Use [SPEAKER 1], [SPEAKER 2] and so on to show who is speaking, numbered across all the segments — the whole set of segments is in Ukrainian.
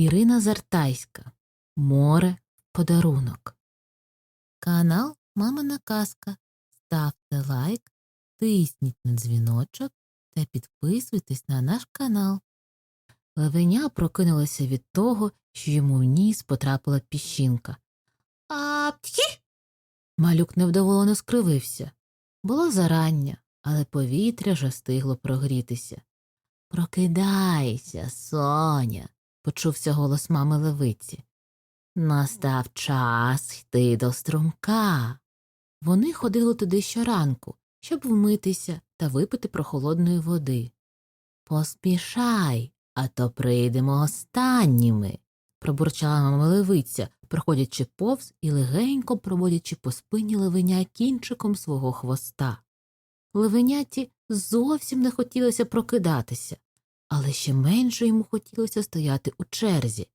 [SPEAKER 1] Ірина Зартайська Море подарунок. Канал Мамина Казка. Ставте лайк, тисніть на дзвіночок та підписуйтесь на наш канал. Левеня прокинулася від того, що йому в ніс потрапила піщинка. А пхі! Малюк невдоволено скривився. Було зарання, але повітря вже встигло прогрітися. Прокидайся, Соня, почувся голос мами левиці. Настав час йти до струмка. Вони ходили туди щоранку, щоб вмитися та випити прохолодної води. Поспішай, а то прийдемо останніми, пробурчала мама левиця, проходячи повз і легенько проводячи по спині левеня кінчиком свого хвоста. Левеняті зовсім не хотілося прокидатися, але ще менше йому хотілося стояти у черзі.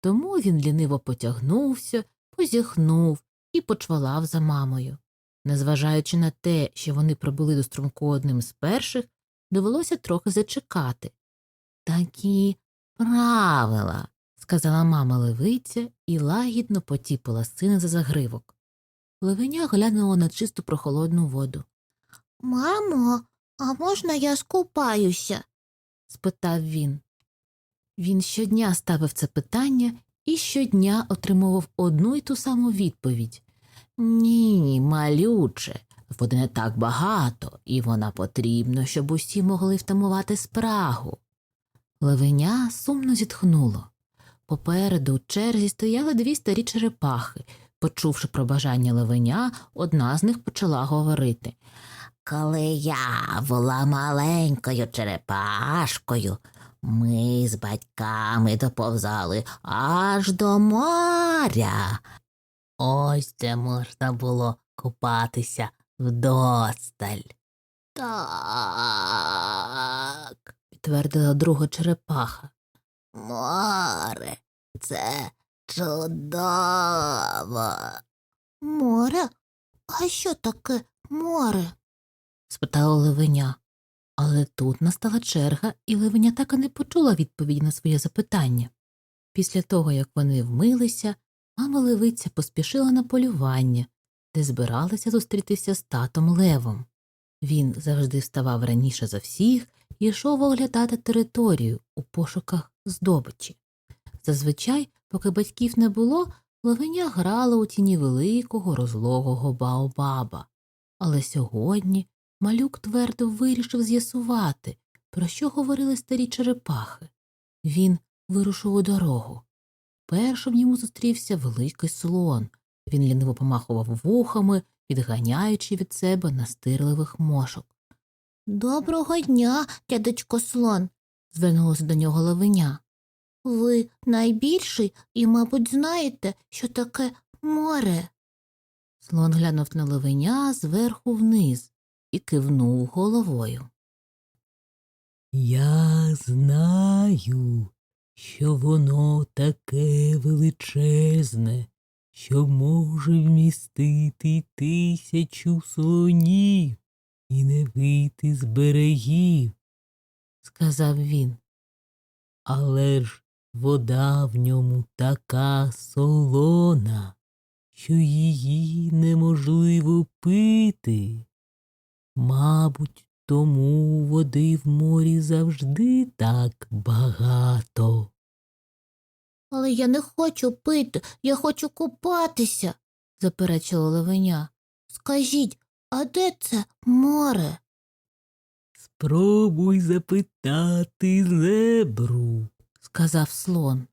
[SPEAKER 1] Тому він ліниво потягнувся, позіхнув і почвалав за мамою. Незважаючи на те, що вони прибули до струмку одним з перших, довелося трохи зачекати. Такі правила, сказала мама левиця і лагідно потіпила сина за загривок. Левеня глянула на чисту прохолодну воду.
[SPEAKER 2] Мамо, а можна я скупаюся?
[SPEAKER 1] Спитав він. Він щодня ставив це питання і щодня отримував одну й ту саму відповідь Ні, малюче, води не так багато, і вона потрібна, щоб усі могли втамувати спрагу. Левеня сумно зітхнуло. Попереду у черзі стояли дві старі черепахи. Почувши про бажання левеня, одна з них почала говорити.
[SPEAKER 2] Коли я була маленькою черепашкою, ми з батьками доповзали аж до моря.
[SPEAKER 1] Ось де можна було купатися вдосталь,
[SPEAKER 2] Так,
[SPEAKER 1] підтвердила друга черепаха.
[SPEAKER 2] море, це чудово. Море? А що таке море?
[SPEAKER 1] Спитала левеня. Але тут настала черга, і левеня так і не почула відповіді на своє запитання. Після того, як вони вмилися, мама левиця поспішила на полювання, де збиралася зустрітися з татом левом. Він завжди вставав раніше за всіх і йшов оглядати територію у пошуках здобичі. Зазвичай, поки батьків не було, левеня грала у тіні великого розлогого баобаба. Але сьогодні малюк твердо вирішив з'ясувати, про що говорили старі черепахи. Він вирушив у дорогу. Першим йому зустрівся великий слон. Він ліниво помахував вухами, відганяючи від себе настирливих мошок.
[SPEAKER 2] Доброго дня, дядечко слон.
[SPEAKER 1] Звернулося до нього левеня.
[SPEAKER 2] Ви найбільший і, мабуть, знаєте, що таке море.
[SPEAKER 1] Слон глянув на левеня зверху вниз і кивнув головою. Я знаю, що воно таке величезне, що може вмістити тисячу слонів і не вийти з берегів, сказав він. Але ж вода в ньому така солона, що її неможливо пити. Мабуть, тому води в морі завжди так багато.
[SPEAKER 2] Але я не хочу пити, я хочу купатися,
[SPEAKER 1] заперечила левеня.
[SPEAKER 2] Скажіть, а де це море?
[SPEAKER 1] Спробуй запитати зебру, сказав слон.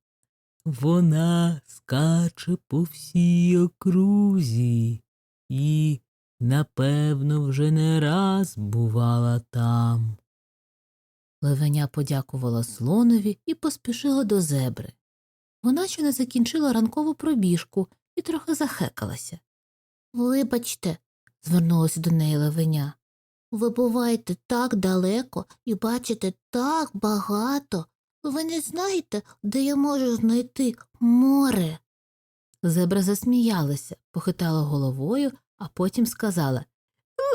[SPEAKER 1] Вона скаче по всій окрузі і, напевно, вже не раз бувала там. Левеня подякувала слонові і поспішила до зебри. Вона ще не закінчила ранкову пробіжку і трохи захекалася.
[SPEAKER 2] Вибачте,
[SPEAKER 1] Звернулася до неї левеня.
[SPEAKER 2] ви буваєте так далеко і бачите так багато. Ви не знаєте, де я можу знайти море?
[SPEAKER 1] Зебра засміялася, похитала головою, а потім сказала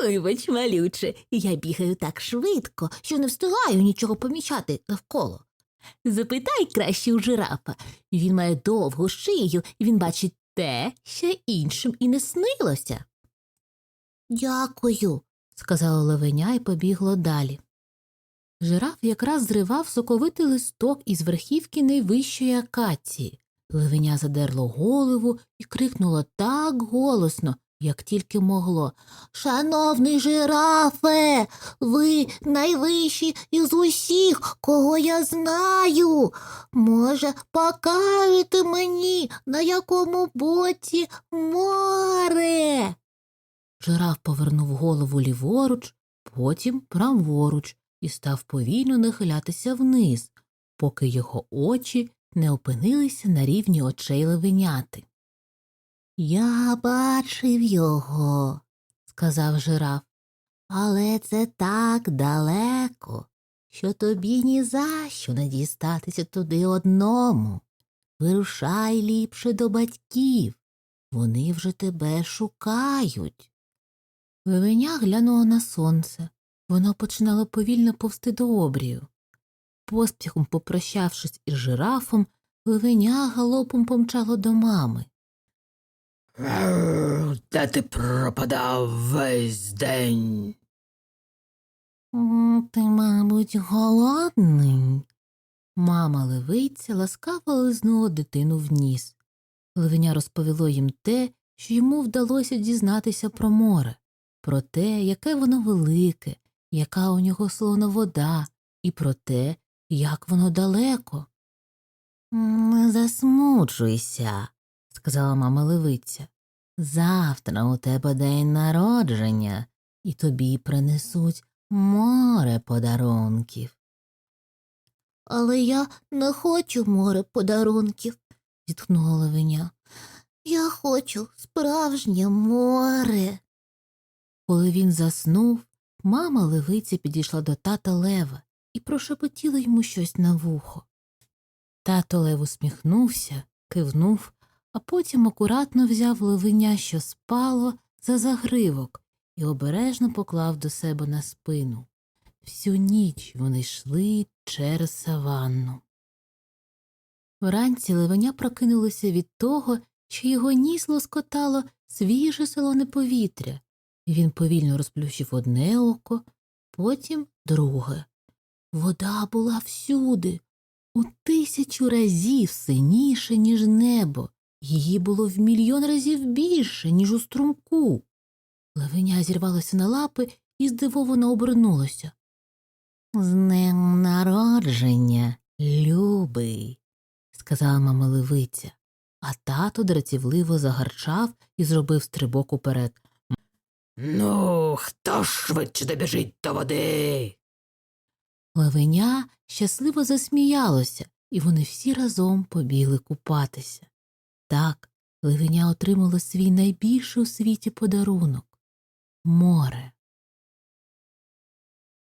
[SPEAKER 2] Вибач, малюче, я бігаю так швидко, що не встигаю нічого помічати навколо.
[SPEAKER 1] Запитай краще у жирафа. Він має довгу шию, і він бачить те, що іншим і не снилося,
[SPEAKER 2] Дякую.
[SPEAKER 1] сказала левеня і побігло далі. Жираф якраз зривав соковитий листок із верхівки найвищої акації. Левеня задерло голову і крикнуло так голосно, як тільки могло.
[SPEAKER 2] Шановний жирафе, ви найвищі із усіх, кого я знаю. Може, покажете мені, на якому боці море?
[SPEAKER 1] Жираф повернув голову ліворуч, потім праворуч і став повільно нахилятися вниз, поки його очі не опинилися на рівні очей левеняти.
[SPEAKER 2] Я бачив його, сказав жираф, але це так далеко, що тобі ні за що не дістатися туди одному. Вирушай ліпше до батьків, вони вже тебе шукають.
[SPEAKER 1] Левеня глянула на сонце. Воно починало повільно повсти до обрію. Поспіхом попрощавшись із жирафом, левеня галопом помчало до мами.
[SPEAKER 3] Де ти пропадав весь день?
[SPEAKER 1] Ти, мабуть, голодний. Мама левиця ласкаво лизнула дитину в ніс. Левеня розповіло їм те, що йому вдалося дізнатися про море, про те, яке воно велике, яка у нього солона вода, і про те, як воно далеко. Не засмучуйся, сказала мама левиця. Завтра у тебе день народження, і тобі принесуть море подарунків.
[SPEAKER 2] Але я не хочу море подарунків,
[SPEAKER 1] зітхнула левеня.
[SPEAKER 2] я хочу справжнє море.
[SPEAKER 1] Коли він заснув, мама левиця підійшла до тата лева і прошепотіла йому щось на вухо. Тато лев усміхнувся, кивнув, а потім акуратно взяв левеня, що спало, за загривок і обережно поклав до себе на спину. Всю ніч вони йшли через саванну. Вранці левеня прокинулося від того, що його ніс лоскотало свіже солоне повітря, і він повільно розплющив одне око, потім друге. Вода була всюди, у тисячу разів синіше, ніж небо, її було в мільйон разів більше, ніж у струмку. Левеня зірвалося на лапи і здивовано обернулося. З днем народження, любий, сказала мама левиця, а тато дратівливо загарчав і зробив стрибок уперед.
[SPEAKER 3] Ну, хто ж швидше добіжить до води?
[SPEAKER 1] Левеня щасливо засміялося, і вони всі разом побігли купатися. Так, левеня отримало свій найбільший у світі подарунок море.